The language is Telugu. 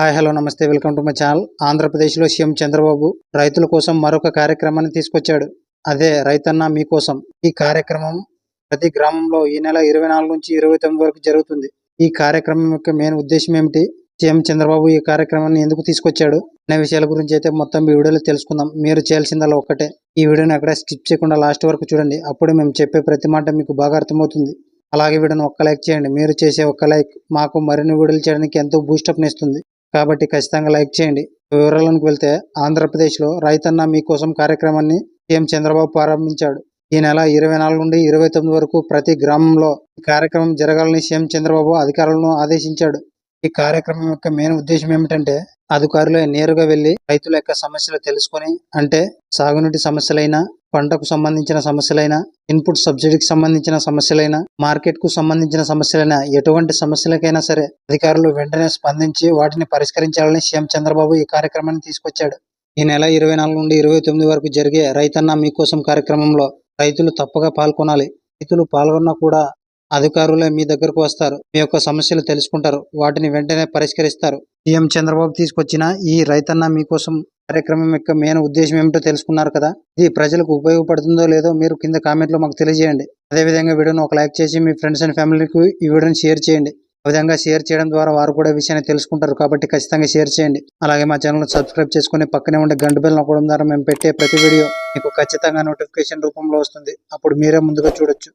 హాయ్ హలో నమస్తే వెల్కమ్ టు మై ఛానల్. ఆంధ్రప్రదేశ్లో సీఎం చంద్రబాబు రైతుల కోసం మరొక కార్యక్రమాన్ని తీసుకొచ్చాడు. అదే రైతన్న మీకోసం. ఈ కార్యక్రమం ప్రతి గ్రామంలో ఈ నెల ఇరవై నాలుగు నుంచి ఇరవై తొమ్మిది వరకు జరుగుతుంది. ఈ కార్యక్రమం యొక్క మెయిన్ ఉద్దేశం ఏమిటి? సీఎం చంద్రబాబు ఈ కార్యక్రమాన్ని ఎందుకు తీసుకొచ్చాడు? అనే విషయాల గురించి అయితే మొత్తం ఈ వీడియోలో తెలుసుకుందాం. మీరు చేయాల్సిందల్లా ఒక్కటే. ఈ వీడియోని ఎక్కడ స్కిప్ చేయకుండా లాస్ట్ వరకు చూడండి. అప్పుడు మేము చెప్పే ప్రతి మాట మీకు బాగా అర్థమవుతుంది. అలాగే వీడియోని ఒక్క లైక్ చేయండి. మీరు చేసే ఒక్క లైక్ మాకు మరిన్ని వీడియోలు చేయడానికి ఎంతో బూస్టప్ ఇస్తుంది కాబట్టి ఖచ్చితంగా లైక్ చేయండి. వివరాలకు వెళ్తే ఆంధ్రప్రదేశ్లో రైతన్న మీకోసం కార్యక్రమాన్ని సీఎం చంద్రబాబు ప్రారంభించాడు. ఈ నెల ఇరవై నాలుగు నుండి ఇరవై తొమ్మిది వరకు ప్రతి గ్రామంలో కార్యక్రమం జరగాలని సీఎం చంద్రబాబు అధికారులను ఆదేశించాడు. ఈ కార్యక్రమం యొక్క మెయిన్ ఉద్దేశం ఏమిటంటే అధికారులే నేరుగా వెళ్ళి రైతుల యొక్క సమస్యలు తెలుసుకొని అంటే సాగునీటి సమస్యలైనా పంటకు సంబంధించిన సమస్యలైనా ఇన్పుట్ సబ్సిడీకి సంబంధించిన సమస్యలైనా మార్కెట్కు సంబంధించిన సమస్యలైనా ఎటువంటి సమస్యలకైనా సరే అధికారులు వెంటనే స్పందించి వాటిని పరిష్కరించాలని సీఎం చంద్రబాబు ఈ కార్యక్రమాన్ని తీసుకొచ్చాడు. ఈ నెల ఇరవై నాలుగు నుండి ఇరవై తొమ్మిది వరకు జరిగే రైతన్న మీకోసం కార్యక్రమంలో రైతులు తప్పగా పాల్గొనాలి. రైతులు పాల్గొన్నా కూడా అధికారులే మీ దగ్గరకు వస్తారు. మీ యొక్క సమస్యలు తెలుసుకుంటారు. వాటిని వెంటనే పరిష్కరిస్తారు. సీఎం చంద్రబాబు తీసుకొచ్చిన ఈ రైతన్న మీకోసం కార్యక్రమం యొక్క మెయిన్ ఉద్దేశం ఏమిటో తెలుసుకున్నారు కదా? ఇది ప్రజలకు ఉపయోగపడుతుందో లేదో మీరు కింద కామెంట్లో మాకు తెలియజేయండి. అదేవిధంగా వీడియోను ఒక లైక్ చేసి మీ ఫ్రెండ్స్ అండ్ ఫ్యామిలీకి ఈ వీడియోని షేర్ చేయండి. ఆ విధంగా షేర్ చేయడం ద్వారా వారు కూడా విషయాన్ని తెలుసుకుంటారు కాబట్టి ఖచ్చితంగా షేర్ చేయండి. అలాగే మా ఛానల్ సబ్స్క్రైబ్ చేసుకుని పక్కనే ఉండే గంట బెల్ నొక్కడం ద్వారా మేము పెట్టే ప్రతి వీడియో మీకు ఖచ్చితంగా నోటిఫికేషన్ రూపంలో వస్తుంది. అప్పుడు మీరే ముందుగా చూడొచ్చు.